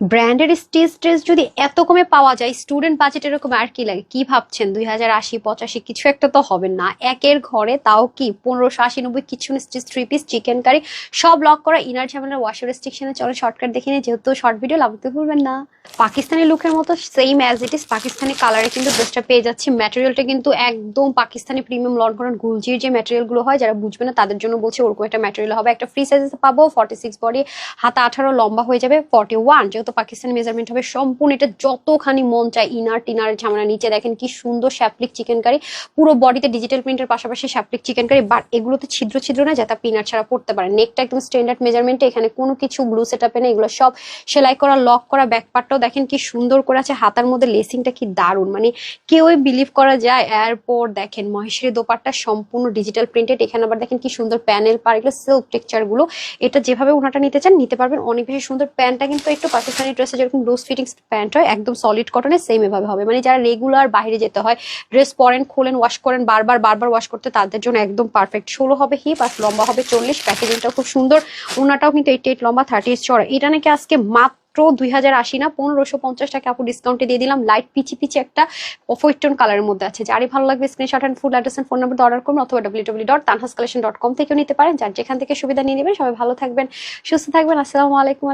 ব্র্যান্ডের stage dress যদি এত কমে পাওয়া যায় স্টুডেন্ট বাজেট এরকম আর কি লাগে? কি ভাবছেন? দুই হাজার আশি, পঁচাশি, কিছু একটা তো হবে না। একের ঘরে তাও কি পনেরোশো আশি, নব্বই, কিছু stage three piece chicken curry সব লক করা ইনার ঝামেলার ওয়াশ রেস্ট্রিকশনে চলে শর্টকাট দেখে নিয়ে যেহেতু শর্ট ভিডিও লাগাতে ভুলবেন না। পাকিস্তানি লুকের মতো same as it is Pakistani কালারে কিন্তু ড্রেসটা পেয়ে যাচ্ছি। ম্যাটেরিয়ালটা কিন্তু একদম পাকিস্তানি প্রিমিয়াম লন করার গুলজির যে ম্যাটেরিয়ালগুলো হয়, যারা বুঝবে না, তাদের জন্য বলছি, ওরকম একটা ম্যাটেরিয়াল হবে। একটা ফ্রি সাইজে পাবো ফর্টি সিক্স বডি হাতা আঠারো, লম্বা হয়ে যাবে ফর্টি ওয়ান যেহেতু পাকিস্তানি মেজারমেন্ট হবে। সম্পূর্ণ এটা যতখানি মন চায় ইনার টিনার ঝামেলা। নিচে দেখেন কি সুন্দর শ্যাপলিক চিকেন কারি পুরো বডিতে ডিজিটাল প্রিন্টের পাশাপাশি শ্যাপলিক চিকেন কারি বাট এগুলোতে ছিদ্র ছিদ্র না, যাতে পিনার ছাড়া পড়তে পারে নেকটা একদম স্ট্যান্ডার্ড মেজারমেন্টে এখানে কোনো কিছু ব্লু সেট আপে এগুলো সব সেলাই করা লক করা ব্যাক পার্টটাও দেখেন কি সুন্দর করে আছে। হাতার মধ্যে লেসিংটা কি দারুণ। মানে কেউই বিলিভ করা যায়, এরপর দেখেন মহেশের দোপারটা সম্পূর্ণ ডিজিটাল প্রিন্টেড এখানে আবার দেখেন কি সুন্দর প্যানেল পার এগুলো সিল্ক টেক্সচারগুলো এটা যেভাবে ওনাটা নিতে চান, নিতে পারবেন। অনেক বেশি সুন্দর। প্যান্টটা কিন্তু একটু পাকিস্তানি ড্রেসে যেরকম লুজ ফিটিংস প্যান্ট হয়, একদম সলিড কটনের সেম এভাবে হবে। মানে যারা রেগুলার বাইরে যেতে হয় ড্রেস পরেন, খোলেন ওয়াশ করেন, বারবার বারবার ওয়াশ করতে, তাদের জন্য একদম পারফেক্ট ষোলো হবে হিপ আর লম্বা হবে চল্লিশ। প্যাকেজিংটা খুব সুন্দর। ওনাটাও কিন্তু এইট এইট লম্বা থার্টি চড়া এটা নাকি আজকে মাত্র দুই হাজার আশি না, পনেরোশো পঞ্চাশ টাকা আপু ডিসকাউন্টে দিয়ে দিলাম। লাইট পিচি পিচি একটা টোন কালারের মধ্যে আছে। যারই ভালো লাগবে screenshot and full address phone number order করুন অথবা W W dot Tanhas collection dot com থেকেও নিতে পারেন। যার যেখান থেকে সুবিধা নিয়ে নেবেন, সবাই ভালো থাকবেন, সুস্থ থাকবেন। আসসালামু আলাইকুম